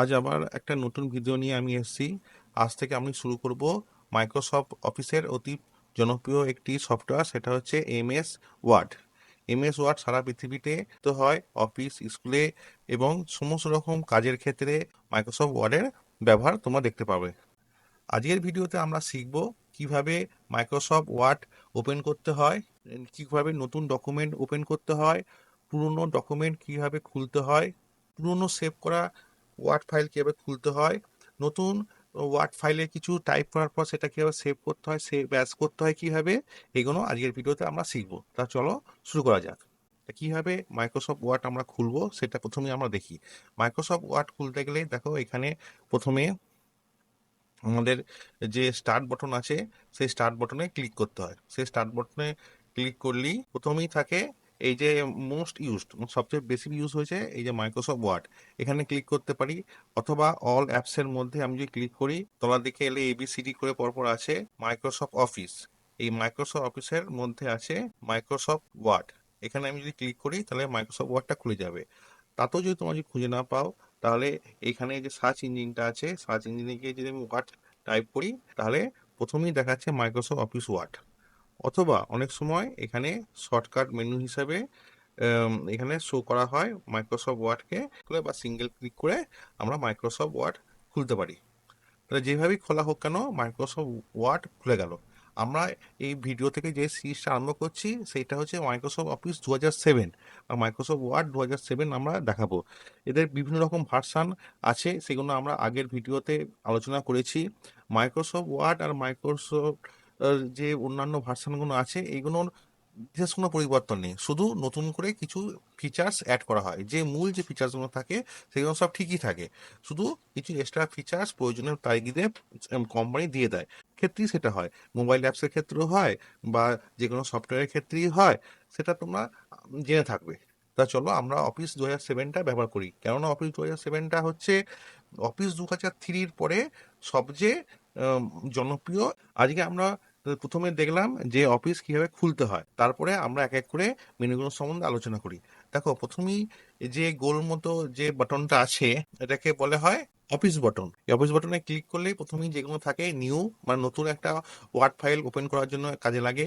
আজ আবার একটা নতুন ভিডিও নিয়ে আমি এসেছি। আজ থেকে আমি শুরু করব মাইক্রোসফট অফিসের অতি জনপ্রিয় একটি সফটওয়্যার সেটা হচ্ছে এমএস ওয়ার্ড এমএস ওয়ার্ড সারা পৃথিবীতে তো হয় অফিস স্কুলে এবং সমস্ত রকম কাজের ক্ষেত্রে মাইক্রোসফট ওয়ার্ডের ব্যবহার তোমরা দেখতে পাবে। আজকের ভিডিওতে আমরা শিখব কীভাবে মাইক্রোসফট ওয়ার্ড ওপেন করতে হয়, কীভাবে নতুন ডকুমেন্ট ওপেন করতে হয়, পুরনো ডকুমেন্ট কীভাবে খুলতে হয়, পুরনো সেভ করা ওয়ার্ড ফাইল কীভাবে খুলতে হয়, নতুন ওয়ার্ড ফাইলে কিছু টাইপ করার পর সেটা কীভাবে সেভ করতে হয় সেভ ব্যাস করতে হয় কীভাবে, এগুলো আজকের ভিডিওতে আমরা শিখব। তা চলো শুরু করা যাক। কীভাবে মাইক্রোসফট ওয়ার্ড আমরা খুলবো সেটা প্রথমে আমরা দেখি। মাইক্রোসফট ওয়ার্ড খুলতে গেলে দেখো এখানে প্রথমে আমাদের যে স্টার্ট বটন আছে, সেই স্টার্ট বটনে ক্লিক করতে হয়। সেই স্টার্ট বটনে ক্লিক করলেই প্রথমেই থাকে এই যে মোস্ট ইউজড সবচেয়ে বেশি ইউজ হয়েছে এই যে মাইক্রোসফট ওয়ার্ড এখানে ক্লিক করতে পারি, অথবা অল অ্যাপসের মধ্যে আমি যদি ক্লিক করি, তলার দিকে এলে এবিসিডি করে পরপর আছে মাইক্রোসফট অফিস এই মাইক্রোসফট অফিসের মধ্যে আছে মাইক্রোসফট ওয়ার্ড এখানে আমি যদি ক্লিক করি, তাহলে মাইক্রোসফট ওয়ার্ডটা খুলে যাবে। তাতেও যদি তোমার যদি খুঁজে না পাও, তাহলে এখানে যে সার্চ ইঞ্জিনটা আছে সার্চ ইঞ্জিনে গিয়ে যদি আমি ওয়ার্ড টাইপ করি, তাহলে প্রথমেই দেখাচ্ছে মাইক্রোসফট অফিস ওয়ার্ড অথবা অনেক সময় এখানে শর্টকাট মেনু হিসাবে এখানে শো করা হয় মাইক্রোসফট ওয়ার্ডকে বা সিঙ্গেল ক্লিক করে আমরা মাইক্রোসফট ওয়ার্ড খুলতে পারি। তাহলে যেভাবেই খোলা হোক কেন মাইক্রোসফট ওয়ার্ড খুলে গেল। আমরা এই ভিডিও থেকে যে সিরিজটা আরম্ভ করছি সেটা হচ্ছে মাইক্রোসফট অফিস দু হাজার সেভেন। বা মাইক্রোসফট ওয়ার্ড দু হাজার সেভেন আমরা দেখাবো। এদের বিভিন্ন রকম ভার্সান আছে, সেগুলো আমরা আগের ভিডিওতে আলোচনা করেছি। মাইক্রোসফট ওয়ার্ড আর মাইক্রোসফট যে অন্যান্য ভার্সানগুলো আছে এইগুলোর বিশেষ কোনো পরিবর্তন নেই। শুধু নতুন করে কিছু ফিচার্স অ্যাড করা হয়। যে মূল যে ফিচার্সগুলো থাকে, সেগুলো সব ঠিকই থাকে। শুধু কিছু এক্সট্রা ফিচার্স প্রয়োজনীয় তাগিদে কোম্পানি দিয়ে দেয়। ক্ষেত্রেই সেটা হয়। মোবাইল অ্যাপসের ক্ষেত্রেও হয়, বা যে কোনো সফটওয়্যারের ক্ষেত্রেই হয়, সেটা তোমরা জেনে থাকবে। তা চলো, আমরা অফিস দু হাজার সেভেনটা ব্যবহার করি। কেননা অফিস দু হাজার সেভেনটা হচ্ছে অফিস দু হাজার থ্রির পরে সবচেয়ে জনপ্রিয়। আজকে আমরা প্রথমে দেখলাম যে অফিস কীভাবে খুলতে হয়। তারপরে আমরা এক এক করে মেনুগুলো সম্বন্ধে আলোচনা করি। দেখো, প্রথমেই যে গোল মতো যে বাটনটা আছে, এটাকে বলে হয় অফিস বটন। এই অফিস বটনে ক্লিক করলেই প্রথমেই যেগুলো থাকে, নিউ মানে নতুন একটা ওয়ার্ড ফাইল ওপেন করার জন্য কাজে লাগে।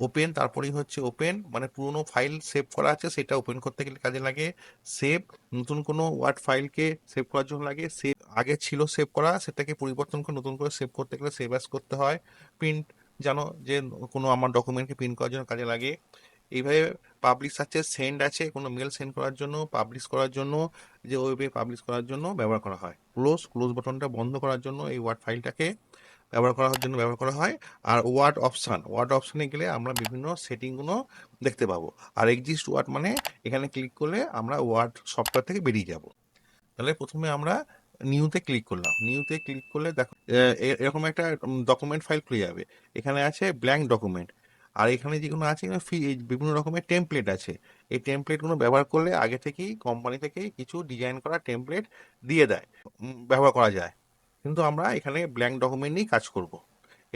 ওপেন, তারপরেই হচ্ছে ওপেন মানে পুরনো ফাইল সেভ করা আছে, সেটা ওপেন করতে গেলে কাজে লাগে। সেভ, নতুন কোনো ওয়ার্ড ফাইলকে সেভ করার জন্য লাগে। সেভ, আগে ছিল সেভ করা, সেটাকে পরিবর্তন করে নতুন করে সেভ করতে গেলে সেভ অ্যাস করতে হয়। প্রিন্ট জানো যে কোনো আমার ডকুমেন্টকে প্রিন্ট করার জন্য কাজে লাগে। এইভাবে পাবলিশ আছে সেন্ড আছে, কোনো মেল সেন্ড করার জন্য পাবলিশ করার জন্য, যে ওয়েবে পাবলিশ করার জন্য ব্যবহার করা হয়। ক্লোজ ক্লোজ বটনটা বন্ধ করার জন্য এই ওয়ার্ড ফাইলটাকে ব্যবহার করার জন্য ব্যবহার করা হয়। আর ওয়ার্ড অপশান ওয়ার্ড অপশানে গেলে আমরা বিভিন্ন সেটিংগুলো দেখতে পাবো। আর এক্সিস্ট ওয়ার্ড মানে এখানে ক্লিক করলে আমরা ওয়ার্ড সফটওয়্যার থেকে বেরিয়ে যাব। তাহলে প্রথমে আমরা নিউতে ক্লিক করলাম। নিউতে ক্লিক করলে দেখো এরকম একটা ডকুমেন্ট ফাইল খুলে যাবে। এখানে আছে ব্ল্যাঙ্ক ডকুমেন্ট আর এখানে যেগুলো আছে বিভিন্ন রকমের টেমপ্লেট আছে। এই টেমপ্লেটগুলো ব্যবহার করলে আগে থেকেই কোম্পানি থেকেই কিছু ডিজাইন করা টেমপ্লেট দিয়ে দেয় ব্যবহার করা যায়। কিন্তু আমরা এখানে ব্ল্যাঙ্ক ডকুমেন্ট নিয়েই কাজ করব।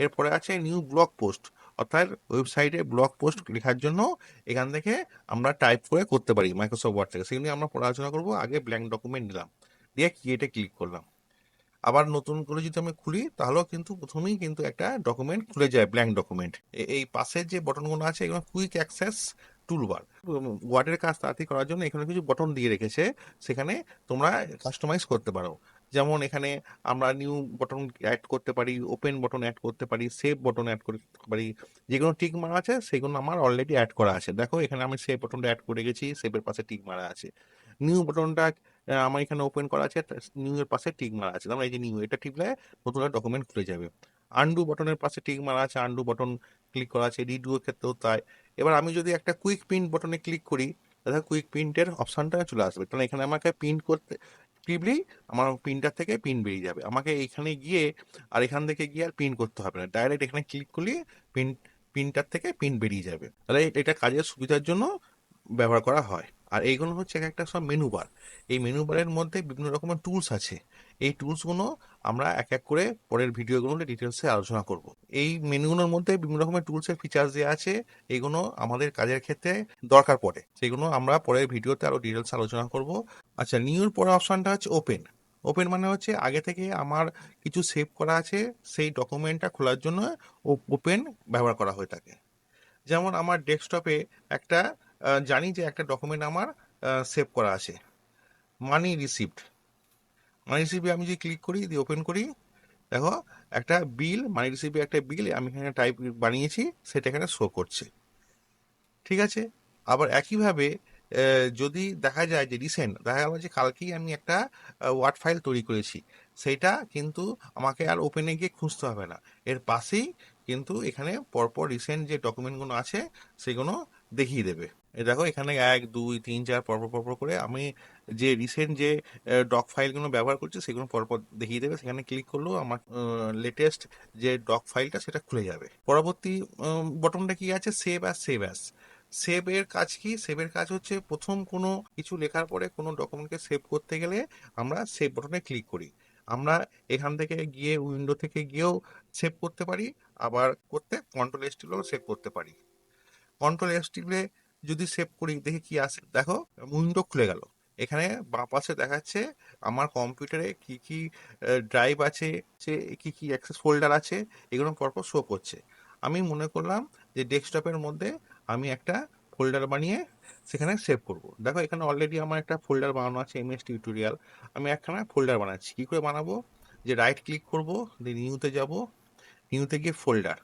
এরপরে আছে নিউ ব্লগ পোস্ট অর্থাৎ ওয়েবসাইটে ব্লগ পোস্ট লেখার জন্য এখান থেকে আমরা টাইপ করে করতে পারি মাইক্রোসফট ওয়ার্ড থেকে। সেগুলি আমরা আলোচনা করব, আগে ব্ল্যাঙ্ক ডকুমেন্ট নিলাম। দিয়ে ক্রিয়েটে ক্লিক করলাম। আবার নতুন করে যদি আমি খুলি, তাহলেও কিন্তু প্রথমেই কিন্তু একটা ডকুমেন্ট খুলে যায় ব্ল্যাঙ্ক ডকুমেন্ট এই পাশের যে বটনগুলো আছে, এগুলো কুইক অ্যাক্সেস টুলবার ওয়ার্ডের কাজ তাড়াতাড়ি করার জন্য এখানে কিছু বটন দিয়ে রেখেছে, সেখানে তোমরা কাস্টমাইজ করতে পারো। যেমন এখানে আমরা নিউ বটন অ্যাড করতে পারি ওপেন বটন অ্যাড করতে পারি সেভ বটন অ্যাড করতে পারি, যেগুলো টিক মারা আছে, সেগুলো আমার অলরেডি অ্যাড করা আছে। দেখো, এখানে আমি সেভ বটনটা অ্যাড করে গেছি সেভের পাশে টিক মারা আছে। নিউ বটনটা আমার এখানে ওপেন করা আছে নিউ এর পাশে টিক মারা আছে। তার এই যে নিউ এটা টিপলে নতুন একটা ডকুমেন্ট খুলে যাবে। আন্ডু বটনের পাশে টিক মারা আছে আন্ডু বটন ক্লিক করা আছে রিডু এর ক্ষেত্রেও তাই। এবার আমি যদি একটা কুইক প্রিন্ট বটনে ক্লিক করি, তাহলে কুইক প্রিন্টের অপশনটা চলে আসবে। তাহলে এখানে আমাকে প্রিন্ট করতে, টিপলেই আমার প্রিন্টার থেকে প্রিন্ট বেরিয়ে যাবে। আমাকে এইখানে গিয়ে আর এখান থেকে গিয়ে আর প্রিন্ট করতে হবে না। ডাইরেক্ট এখানে ক্লিক করলে প্রিন্ট প্রিন্টার থেকে প্রিন্ট বেরিয়ে যাবে। তাহলে এটা কাজের সুবিধার জন্য ব্যবহার করা হয়। আর এইগুলো হচ্ছে এক একটা সব মেনু বার এই মেনু বারের মধ্যে বিভিন্ন রকমের টুলস আছে। এই টুলসগুলো আমরা এক এক করে পরের ভিডিওগুলোতে ডিটেলসে আলোচনা করব। এই মেনুগুলোর মধ্যে বিভিন্ন রকমের টুলসের ফিচার্স যে আছে। এইগুলো আমাদের কাজের ক্ষেত্রে দরকার পড়ে। সেগুলো আমরা পরের ভিডিওতে আরও ডিটেলস আলোচনা করব। আচ্ছা নিউর পরের অপশনটা হচ্ছে ওপেন ওপেন মানে হচ্ছে আগে থেকে আমার কিছু সেভ করা আছে, সেই ডকুমেন্টটা খোলার জন্য ওপেন ব্যবহার করা হয়ে থাকে। যেমন আমার ডেস্কটপে একটা জানি যে একটা ডকুমেন্ট আমার সেভ করা আছে। মানি রিসিপ্ট মানি রিসিপ্টে আমি যদি ক্লিক করি, দিয়ে ওপেন করি, দেখো, একটা বিল মানি রিসিপ্টে একটা বিল আমি এখানে টাইপ বানিয়েছি, সেটা এখানে শো করছে। ঠিক আছে? আবার একইভাবে যদি দেখা যায় যে রিসেন্ট দেখা গেল যে কালকেই আমি একটা ওয়ার্ড ফাইল তৈরি করেছি, সেটা কিন্তু আমাকে আর ওপেনে গিয়ে খুঁজতে হবে না। এর পাশেই কিন্তু এখানে পরপর রিসেন্ট যে ডকুমেন্টগুলো আছে, সেগুলো দেখিয়ে দেবে। এই দেখো, এখানে এক, দুই, তিন, চার পরপর পরপর করে আমি যে রিসেন্ট যে ডক ফাইলগুলো ব্যবহার করছি, সেগুলো পরপর দেখিয়ে দেবে। সেখানে ক্লিক করলেও আমার লেটেস্ট যে ডক ফাইলটা সেটা খুলে যাবে। পরবর্তী বটনটা কি আছে? Save as save as save এর কাজ কি? সেভের কাজ হচ্ছে প্রথম কোনো কিছু লেখার পরে কোনো ডকুমেন্টকে সেভ করতে গেলে আমরা সেভ বটনে ক্লিক করি। আমরা এখান থেকে গিয়ে উইন্ডো থেকে গিয়েও সেভ করতে পারি, আবার করতে কন্ট্রোল এস সেভ করতে পারি। কন্ট্রোল এস যদি সেভ করি, দেখি কি আসে। দেখো উইন্ডো খুলে গেল। এখানে বাঁ পাশে দেখাচ্ছে আমার কম্পিউটারে কি কি ড্রাইভ আছে, সে কি কি অ্যাক্সেস ফোল্ডার আছে, এগুলো পরপর শো করছে। আমি মনে করলাম যে ডেস্কটপের মধ্যে আমি একটা ফোল্ডার বানিয়ে সেখানে সেভ করব। দেখো, এখানে অলরেডি আমার একটা ফোল্ডার বানানো আছে এমএস টিউটোরিয়াল আমি একখানা ফোল্ডার বানাচ্ছি। কী করে বানাবো? যে রাইট ক্লিক করব দিয়ে নিউতে যাব নিউতে গিয়ে ফোল্ডার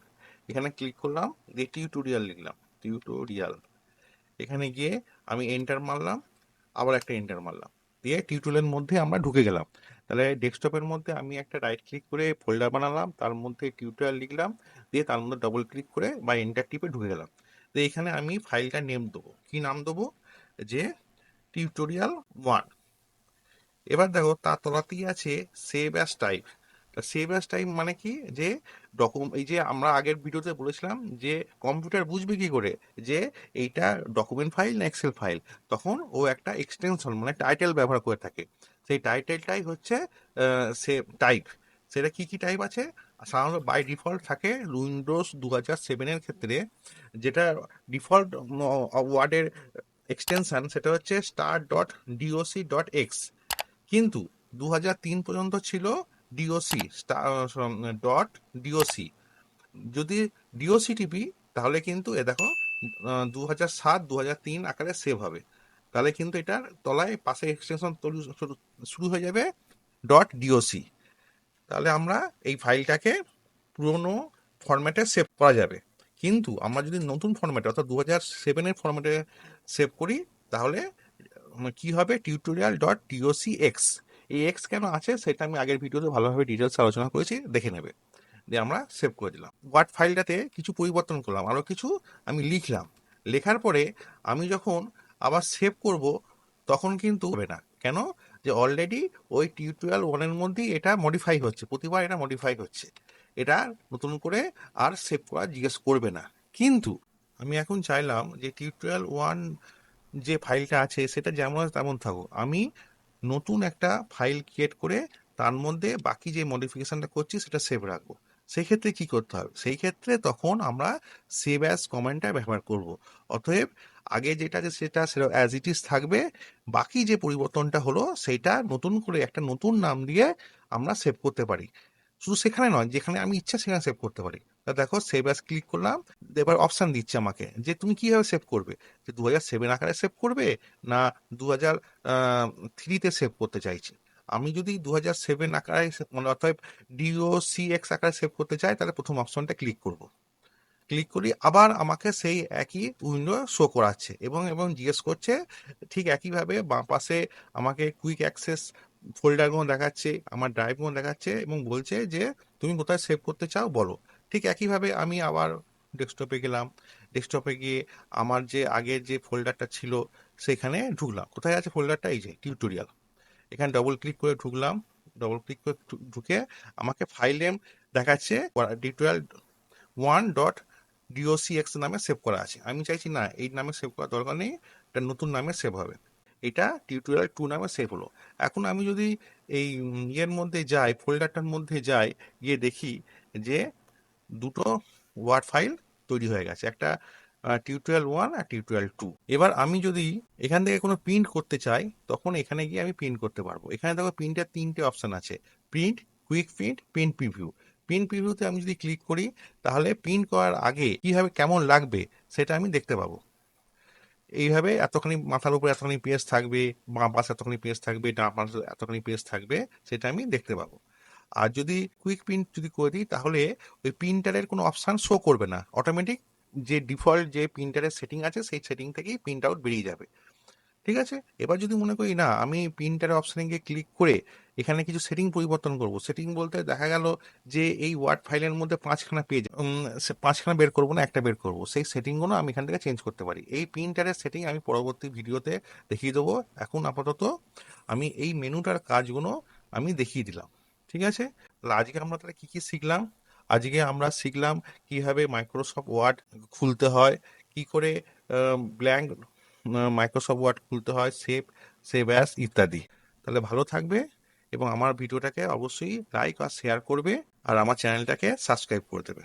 এখানে ক্লিক করলাম দিয়ে টিউটোরিয়াল লিখলাম। টিউটোরিয়াল এখানে গিয়ে আমি এন্টার মারলাম, আবার একটা এন্টার মারলাম। দিয়ে টিউটোরিয়ালের মধ্যে আমরা ঢুকে গেলাম। তাহলে ডেস্কটপের মধ্যে আমি একটা রাইট ক্লিক করে ফোল্ডার বানালাম, তার মধ্যে টিউটোরিয়াল লিখলাম, দিয়ে তার মধ্যে ডবল ক্লিক করে বা এন্টার টিপে ঢুকে গেলাম। তো এখানে আমি ফাইলটা নেম দেবো। কী নাম দেবো? যে টিউটোরিয়াল ওয়ান এবার দেখো তার তলাতেই আছে save as type save as type মানে কি? যে ডকুম এই যে আমরা আগের ভিডিওতে বলেছিলাম যে কম্পিউটার বুঝবে কি করে? যে এইটা ডকুমেন্ট ফাইল না এক্সেল ফাইল তখন ও একটা এক্সটেনশন মানে টাইটেল ব্যবহার করে থাকে। সেই টাইটেলটাই হচ্ছে সে টাইপ সেটা কি কি টাইপ আছে? সাধারণত বাই ডিফল্ট থাকে উইন্ডোজ দু হাজার সেভেনের ক্ষেত্রে, যেটা ডিফল্ট ওয়ার্ডের এক্সটেনশন সেটা হচ্ছে star dot DOC dot x কিন্তু দু হাজার তিন পর্যন্ত ছিল ডিওসি ডট ডিওসি যদি ডিওসি টিপি তাহলে কিন্তু এ দেখো দু হাজার সাত দু হাজার তিন আকারে সেভ হবে। তাহলে কিন্তু এটার তলায় পাশে এক্সটেনশন শুরু হয়ে যাবে ডট ডিওসি তাহলে আমরা এই ফাইলটাকে পুরোনো ফরম্যাটে সেভ করা যাবে। কিন্তু আমরা যদি নতুন ফরম্যাটে অর্থাৎ দু হাজার সেভেনের ফরম্যাটে সেভ করি, তাহলে কি হবে? টিউটোরিয়াল ডট টিওসি এক্স এই এক্স কেন আছে সেটা আমি আগের ভিডিওতে ভালোভাবে ডিটেলস আলোচনা করেছি, দেখে নেবে। দিয়ে আমরা সেভ করে দিলাম। ওয়ার্ড ফাইলটাতে কিছু পরিবর্তন করলাম, আরও কিছু আমি লিখলাম। লেখার পরে আমি যখন আবার সেভ করব, তখন কিন্তু হবে না। কেন? যে অলরেডি ওই টিউটোরিয়াল ওয়ানের মধ্যেই এটা মডিফাই হচ্ছে, প্রতিবার এটা মডিফাই হচ্ছে। এটা নতুন করে আর সেভ করা জিজ্ঞেস করবে না। কিন্তু আমি এখন চাইলাম যে টিউটোরিয়াল ওয়ান যে ফাইলটা আছে, সেটা যেমন তেমন থাকুক। আমি নতুন একটা ফাইল ক্রিয়েট করে তার মধ্যে বাকি যে মডিফিকেশনটা করছি সেটা সেভ রাখব। সেই ক্ষেত্রে কি করতে হবে? সেই ক্ষেত্রে তখন আমরা সেভ অ্যাজ কমেন্টটা ব্যবহার করব। অতএব আগে যেটা যে সেটা সেটা অ্যাজ ইট ইজ থাকবে। বাকি যে পরিবর্তনটা হলো সেইটা নতুন করে একটা নতুন নাম দিয়ে আমরা সেভ করতে পারি। শুধু সেখানে নয়, যেখানে আমি ইচ্ছা সেখানে সেভ করতে পারি। দেখো সেভ অ্যাজ ক্লিক করলাম, এবার অপশান দিচ্ছে আমাকে যে তুমি কীভাবে সেভ করবে? যে দু হাজার সেভেন আকারে সেভ করবে না দু হাজার থ্রিতে সেভ করতে চাইছি? আমি যদি দু হাজার সেভেন আকারে মানে অর্থাৎ ডিও সি এক্স আকারে সেভ করতে চাই, তাহলে প্রথম অপশনটা ক্লিক করব। ক্লিক করি, আবার আমাকে সেই একই উইন্ডো শো করাচ্ছে এবং এবং জিজ্ঞেস করছে, ঠিক একইভাবে বাঁ পাশে আমাকে কুইক অ্যাক্সেস ফোল্ডারগুলো দেখাচ্ছে, আমার ড্রাইভগুলো দেখাচ্ছে এবং বলছে যে, তুমি কোথায় সেভ করতে চাও বলো। ঠিক একইভাবে আমি আবার ডেস্কটপে গেলাম। ডেস্কটপে গিয়ে আমার যে আগের যে ফোল্ডারটা ছিল, সেখানে ঢুকলাম। কোথায় আছে ফোল্ডারটা এই যে টিউটোরিয়াল এখানে ডবল ক্লিক করে ঢুকলাম। ডবল ক্লিক করে ঢুকে আমাকে ফাইল নেম দেখাচ্ছে। Tutorial one dot DOC X নামে সেভ করা আছে। আমি চাইছি না, এই নামে সেভ করার দরকার নেই, এটা নতুন নামে সেভ হবে। এটা টিউটোরিয়াল টু নামে সেভ হলো। এখন আমি যদি এই ইয়ের মধ্যে যাই ফোল্ডারটার মধ্যে যাই, গিয়ে দেখি যে দুটো ওয়ার্ড ফাইল তৈরি হয়ে গেছে, একটা টিউটোরিয়াল ওয়ান আর টিউটোরিয়াল টু। এবার আমি যদি এখান থেকে কোনো প্রিন্ট করতে চাই, তখন এখানে গিয়ে আমি প্রিন্ট করতে পারব। এখানে দেখো প্রিন্টের তিনটে অপশন আছে, print, quick print print preview. Print প্রিভিউতে আমি যদি ক্লিক করি, তাহলে প্রিন্ট করার আগে কীভাবে কেমন লাগবে সেটা আমি দেখতে পাবো। এইভাবে এতখানি মাথার উপরে এতখানি পেজ থাকবে, বাঁ পাশে এতখানি পেজ থাকবে, ডান পাশে এতখানি পেজ থাকবে, সেটা আমি দেখতে পাবো। আর যদি কুইক প্রিন্ট যদি করে দিই, তাহলে ওই প্রিন্টারের কোনো অপশান শো করবে না। অটোমেটিক যে ডিফল্ট যে প্রিন্টারের সেটিং আছে, সেই সেটিং থেকেই প্রিন্ট আউট বেরিয়ে যাবে। ঠিক আছে? এবার যদি মনে করি, না, আমি প্রিন্টারের অপশানে গিয়ে ক্লিক করে এখানে কিছু সেটিং পরিবর্তন করব। সেটিং বলতে দেখা গেল যে এই ওয়ার্ড ফাইলের মধ্যে পাঁচখানা পেজ পাঁচখানা বের করব না, একটা বের করব। সেই সেটিংগুলো আমি এখান থেকে চেঞ্জ করতে পারি। এই প্রিন্টারের সেটিং আমি পরবর্তী ভিডিওতে দেখিয়ে দেবো। এখন আপাতত আমি এই মেনুটার কাজগুলো আমি দেখিয়ে দিলাম। ঠিক আছে? আজকে আমরা তাহলে কী কী শিখলাম? আজকে আমরা শিখলাম কীভাবে মাইক্রোসফট ওয়ার্ড খুলতে হয়, কি করে ব্ল্যাঙ্ক মাইক্রোসফট ওয়ার্ড খুলতে হয় সেভ সেভ অ্যাস ইত্যাদি। তাহলে ভালো থাকবে এবং আমার ভিডিওটাকে অবশ্যই লাইক আর শেয়ার করবে, আর আমার চ্যানেলটাকে সাবস্ক্রাইব করে দেবে।